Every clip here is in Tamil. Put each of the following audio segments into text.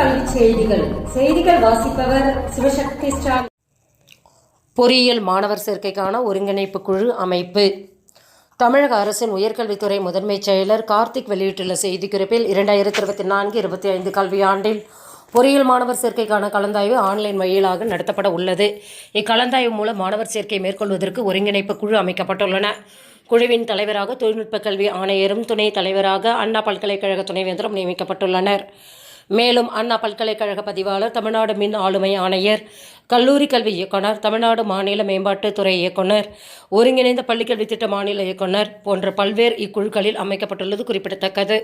கல்வி செய்திகள். செய்திகள் வாசிப்பவர் சிவசக்தி ஸ்டாலின். பொறியியல் மாணவர் சேர்க்கைக்கான ஒருங்கிணைப்பு குழு அமைப்பு. தமிழக அரசின் உயர்கல்வித்துறை முதன்மைச் செயலர் கார்த்திக் வெளியிட்டுள்ள செய்திக்குறிப்பில் இரண்டாயிரத்தி இருபத்தி நான்கு இருபத்தி ஐந்து கல்வியாண்டில் பொறியியல் மாணவர் சேர்க்கைக்கான கலந்தாய்வு ஆன்லைன் வழியிலாக நடத்தப்பட உள்ளது. இக்கலந்தாய்வு மூலம் மாணவர் சேர்க்கை மேற்கொள்வதற்கு ஒருங்கிணைப்பு குழு அமைக்கப்பட்டுள்ளன. குழுவின் தலைவராக தொழில்நுட்ப கல்வி ஆணையரும் துணை தலைவராக அண்ணா பல்கலைக்கழக துணைவேந்தரும் நியமிக்கப்பட்டுள்ளனர். மேலும் அண்ணா பல்கலைக்கழக பதிவாளர் தமிழ்நாடு மின் ஆளுமை ஆணையர் கல்லூரி கல்வி இயக்குனர் தமிழ்நாடு மாநில மேம்பாட்டுத்துறை இயக்குனர் ஒருங்கிணைந்த பள்ளிக்கல்வி திட்ட மாநில இயக்குனர் போன்ற பல்வேறு இக்குழுக்களில் அமைக்கப்பட்டுள்ளது குறிப்பிடத்தக்கது.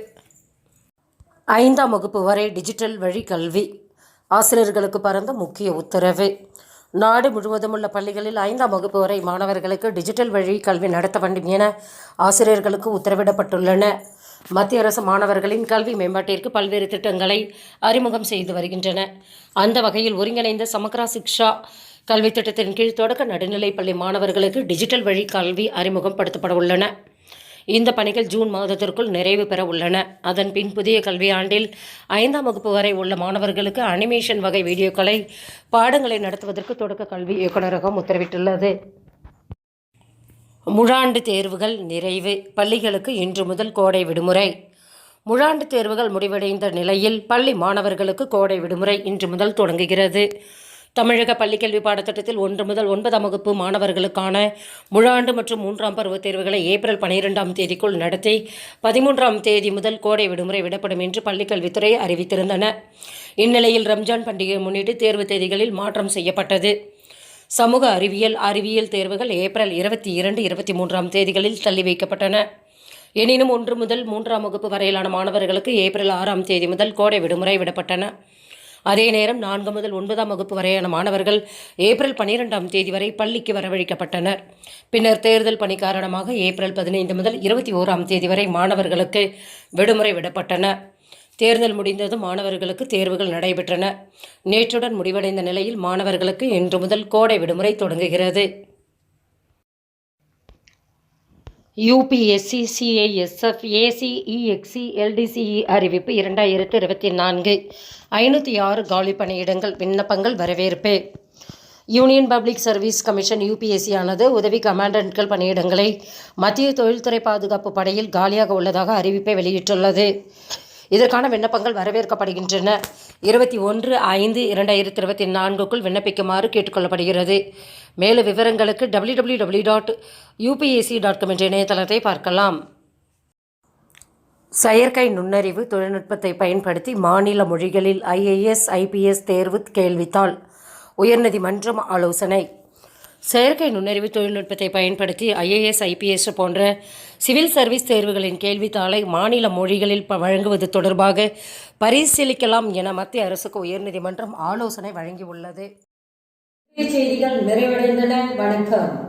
ஐந்தாம் வகுப்பு வரை டிஜிட்டல் வழி கல்வி ஆசிரியர்களுக்கு பரந்த முக்கிய உத்தரவு. நாடு முழுவதும் உள்ள பள்ளிகளில் ஐந்தாம் வகுப்பு வரை மாணவர்களுக்கு டிஜிட்டல் வழி கல்வி நடத்த வேண்டும் என ஆசிரியர்களுக்கு உத்தரவிடப்பட்டுள்ளன. மத்திய அரசு மாணவர்களின் கல்வி மேம்பாட்டிற்கு பல்வேறு திட்டங்களை அறிமுகம் செய்து வருகின்றன. அந்த வகையில் ஒருங்கிணைந்த சமக்ரா சிக்ஷா கல்வி திட்டத்தின் கீழ் தொடக்க நடுநிலைப் பள்ளி மாணவர்களுக்கு டிஜிட்டல் வழி கல்வி அறிமுகப்படுத்தப்பட உள்ளன. இந்த பணிகள் ஜூன் மாதத்திற்குள் நிறைவு பெற உள்ளன. அதன் பின் புதிய கல்வியாண்டில் ஐந்தாம் வகுப்பு வரை உள்ள மாணவர்களுக்கு அனிமேஷன் வகை வீடியோக்களை பாடங்களை நடத்துவதற்கு தொடக்க கல்வி இயக்குநரகம் உத்தரவிட்டுள்ளது. முழாண்டு தேர்வுகள் நிறைவு. பள்ளிகளுக்கு இன்று முதல் கோடை விடுமுறை. முழாண்டு தேர்வுகள் முடிவடைந்த நிலையில் பள்ளி மாணவர்களுக்கு கோடை விடுமுறை இன்று முதல் தொடங்குகிறது. தமிழக பள்ளிக்கல்வி பாடத்திட்டத்தில் ஒன்று முதல் ஒன்பதாம் வகுப்பு மாணவர்களுக்கான முழாண்டு மற்றும் மூன்றாம் பருவ தேர்வுகளை ஏப்ரல் பனிரெண்டாம் தேதிக்குள் நடத்தி பதிமூன்றாம் தேதி முதல் கோடை விடுமுறை விடப்படும் என்று பள்ளிக்கல்வித்துறை அறிவித்திருந்தன. இந்நிலையில் ரம்ஜான் பண்டிகையை முன்னிட்டு தேர்வு தேதிகளில் மாற்றம் செய்யப்பட்டது. சமூக அறிவியல் அறிவியல் தேர்வுகள் ஏப்ரல் இருபத்தி இரண்டு இருபத்தி மூன்றாம் தேதிகளில் தள்ளி வைக்கப்பட்டன. எனினும் ஒன்று முதல் மூன்றாம் வகுப்பு வரையிலான மாணவர்களுக்கு ஏப்ரல் ஆறாம் தேதி முதல் கோடை விடுமுறை விடப்பட்டன. அதே நேரம் நான்கு முதல் ஒன்பதாம் வகுப்பு வரையான மாணவர்கள் ஏப்ரல் பனிரெண்டாம் தேதி வரை பள்ளிக்கு வரவழைக்கப்பட்டனர். பின்னர் தேர்தல் பணி காரணமாக ஏப்ரல் பதினைந்து முதல் இருபத்தி ஓராம் தேதி வரை மாணவர்களுக்கு விடுமுறை விடப்பட்டன. தேர்தல் முடிந்ததும் மாணவர்களுக்கு தேர்வுகள் நடைபெற்றன. நேற்றுடன் முடிவடைந்த நிலையில் மாணவர்களுக்கு இன்று முதல் கோடை விடுமுறை தொடங்குகிறது. யூபிஎஸ்சி சிஐஎஸ்எஃப் ஏசிஇஎக்சி எல்டிசிஇ அறிவிப்பு இரண்டாயிரத்து இருபத்தி நான்கு. ஐநூற்றி ஆறு காலி பணியிடங்கள் விண்ணப்பங்கள் வரவேற்பு. Union public service commission UPSC ஆனது உதவி கமாண்டன்ட்கள் பணியிடங்களை மத்திய தொழில்துறை பாதுகாப்பு படையில் காலியாக உள்ளதாக அறிவிப்பை வெளியிட்டுள்ளது. இதற்கான விண்ணப்பங்கள் வரவேற்கப்படுகின்றன. இருபத்தி ஒன்று ஐந்து இரண்டாயிரத்தி இருபத்தி நான்குக்குள் விண்ணப்பிக்குமாறு கேட்டுக்கொள்ளப்படுகிறது. மேலும் விவரங்களுக்கு W W W dot UPSC dot com என்ற இணையதளத்தை பார்க்கலாம். செயற்கை நுண்ணறிவு தொழில்நுட்பத்தை பயன்படுத்தி மாநில மொழிகளில் ஐஏஎஸ் ஐபிஎஸ் தேர்வு கேள்வித்தாள் உயர்நீதிமன்றம் ஆலோசனை. செயற்கை நுண்ணறிவு தொழில்நுட்பத்தை பயன்படுத்தி ஐஏஎஸ் ஐபிஎஸ் போன்ற சிவில் சர்வீஸ் தேர்வுகளின் கேள்வித்தாளை மாநில மொழிகளில் வழங்குவது தொடர்பாக பரிசீலிக்கலாம் என மத்திய அரசுக்கு உயர்நீதிமன்றம் ஆலோசனை வழங்கியுள்ளது. செய்திகள் நிறைவடைந்தன. வணக்கம்.